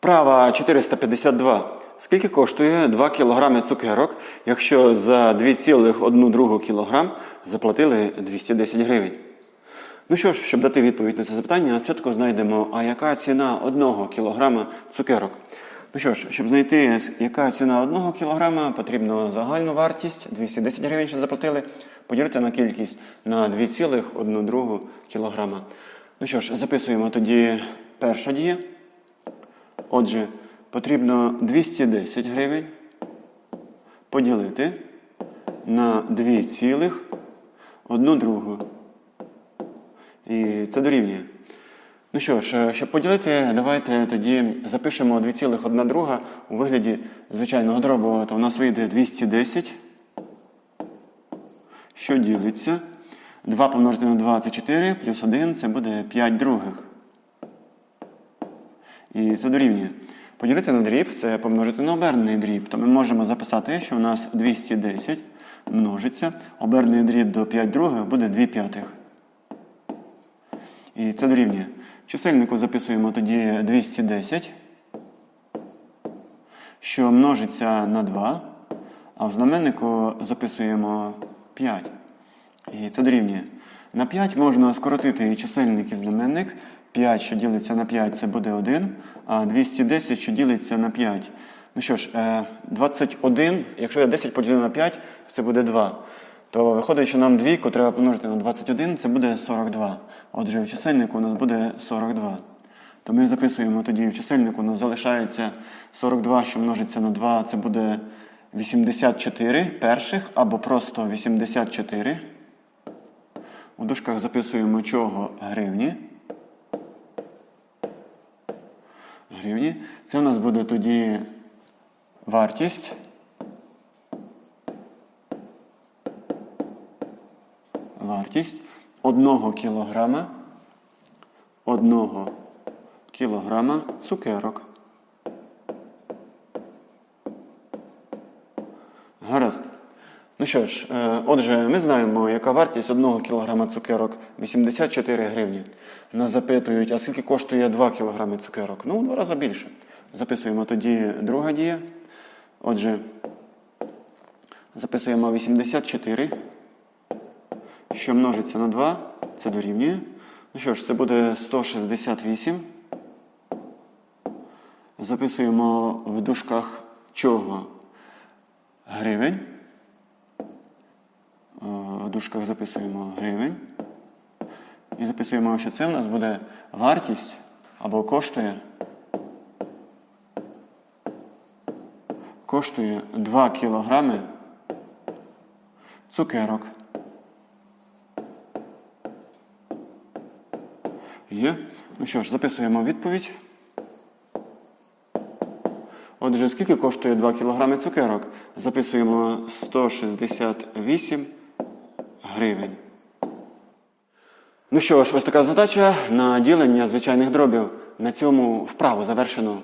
Вправа 452. Скільки коштує 2 кг цукерок, якщо за 2,1 кг заплатили 210 гривень? Ну що ж, щоб дати відповідь на це запитання, спочатку знайдемо, а яка ціна 1 кг цукерок. Ну що ж, щоб знайти, яка ціна 1 кг, потрібно загальну вартість 210 гривень, що заплатили, поділити на кількість на 2,1 кг. Ну що ж, записуємо тоді перша дія. Отже, потрібно 210 гривень поділити на 2,1 другу. І це дорівнює. Ну що ж, щоб поділити, давайте тоді запишемо 2,1 друга у вигляді звичайного дробу. То у нас вийде 210, що ділиться. 2 помножити на 2 це 4, плюс 1 це буде 5 других. І це дорівнює. Поділити на дріб це помножити на обернений дріб. То ми можемо записати, що у нас 210 множиться. Обернений дріб до 5 других буде 2 п'ятих. І це дорівнює. В чисельнику записуємо тоді 210, що множиться на 2, а в знаменнику записуємо 5. І це дорівнює. На 5 можна скоротити чисельник і знаменник. 5, що ділиться на 5, це буде 1, а 210, що ділиться на 5. Ну що ж, е, 21, якщо я 10 поділю на 5, це буде 2. То виходить, що нам двійку треба помножити на 21, це буде 42. Отже, в чисельнику у нас буде 42. То ми записуємо тоді в чисельнику, у нас залишається 42, що множиться на 2, це буде 84 перших або просто 84. У дужках записуємо чого гривні. Гривні. Це у нас буде тоді вартість. Вартість 1 кілограма 1 кілограма цукерок. Гаразд. Ну що ж, е, отже, ми знаємо, яка вартість 1 кг цукерок 84 гривні. Нас запитують, а скільки коштує 2 кг цукерок? Ну, в два рази більше. Записуємо тоді друга дія. Отже, записуємо 84, що множиться на 2, це дорівнює. Ну що ж, це буде 168. Записуємо в дужках чого? Гривень. В дужках записуємо гривень. І записуємо, що це у нас буде вартість або коштує. Коштує 2 кілограми цукерок. Є. Ну що ж, записуємо відповідь. Отже, скільки коштує 2 кг цукерок? Записуємо 168 гривень. Ну що ж, ось така задача на ділення звичайних дробів. На цьому вправу завершено.